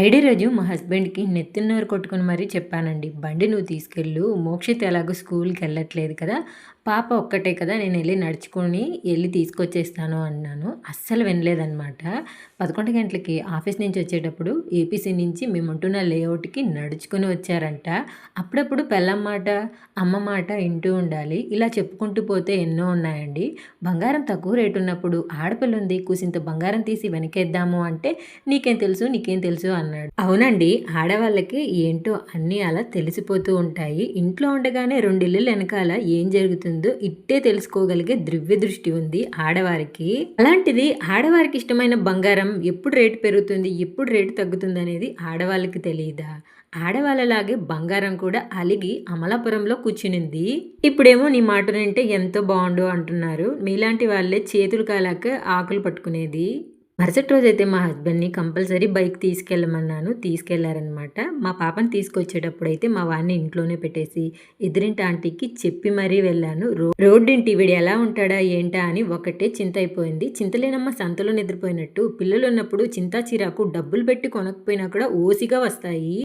Friday రోజు మా హస్బెండ్కి నెత్తిన్నర కొట్టుకుని మరీ చెప్పానండి బండి నువ్వు తీసుకెళ్ళు మోక్షిత్ ఎలాగో స్కూల్కి వెళ్ళట్లేదు కదా పాప ఒక్కటే కదా నేను వెళ్ళి నడుచుకొని వెళ్ళి తీసుకొచ్చేస్తాను అన్నాను. అస్సలు వినలేదన్నమాట. పదకొండు గంటలకి ఆఫీస్ నుంచి వచ్చేటప్పుడు ఏపీసీ నుంచి మేము ఉంటున్న లేఅవుట్కి నడుచుకొని వచ్చారంట. అప్పుడప్పుడు పెళ్ళం మాట అమ్మ మాట వింటూ ఉండాలి. ఇలా చెప్పుకుంటూ పోతే ఎన్నో ఉన్నాయండి. బంగారం తక్కువ రేటు ఉన్నప్పుడు ఆడపిల్ల ఉంది కూసింత బంగారం తీసి వెనకేద్దాము అంటే నీకేం తెలుసు నీకేం తెలుసు అన్నాడు. అవునండి ఆడవాళ్ళకి ఏంటో అన్నీ అలా తెలిసిపోతూ ఉంటాయి. ఇంట్లో ఉండగానే రెండు ఇల్లులు వెనకాల ఏం జరుగుతుందో? ఇట్టే తెలుసుకోగలిగే ద్రవ్య దృష్టి ఉంది ఆడవారికి. అలాంటిది ఆడవారికి ఇష్టమైన బంగారం ఎప్పుడు రేటు పెరుగుతుంది ఎప్పుడు రేటు తగ్గుతుంది అనేది ఆడవాళ్ళకి తెలియదా ఆడవాళ్ళలాగే బంగారం కూడా అలిగి అమలాపురంలో కూర్చునింది. ఇప్పుడేమో నీ మాట వింటే ఎంతో బాగుండు అంటున్నారు. మీలాంటి వాళ్ళే చేతులు కాలాక ఆకులు పట్టుకునేది. మరుసటి రోజు అయితే మా హస్బెండ్ని కంపల్సరీ బైక్ తీసుకెళ్ళమన్నాను తీసుకెళ్ళారనమాట. మా పాపని తీసుకొచ్చేటప్పుడు అయితే మా వాడిని ఇంట్లోనే పెట్టేసి ఎదురింటి ఆంటీకి చెప్పి మరీ వెళ్ళాను. రో రోడ్డింటి వీడు ఎలా ఉంటాడా ఏంటా అని ఒకటే చింత అయిపోయింది. చింతలేనమ్మ సంతలో నిద్రపోయినట్టు పిల్లలు ఉన్నప్పుడు చింతా చిరాకు డబ్బులు పెట్టి కొనకపోయినా కూడా ఓసిగా వస్తాయి.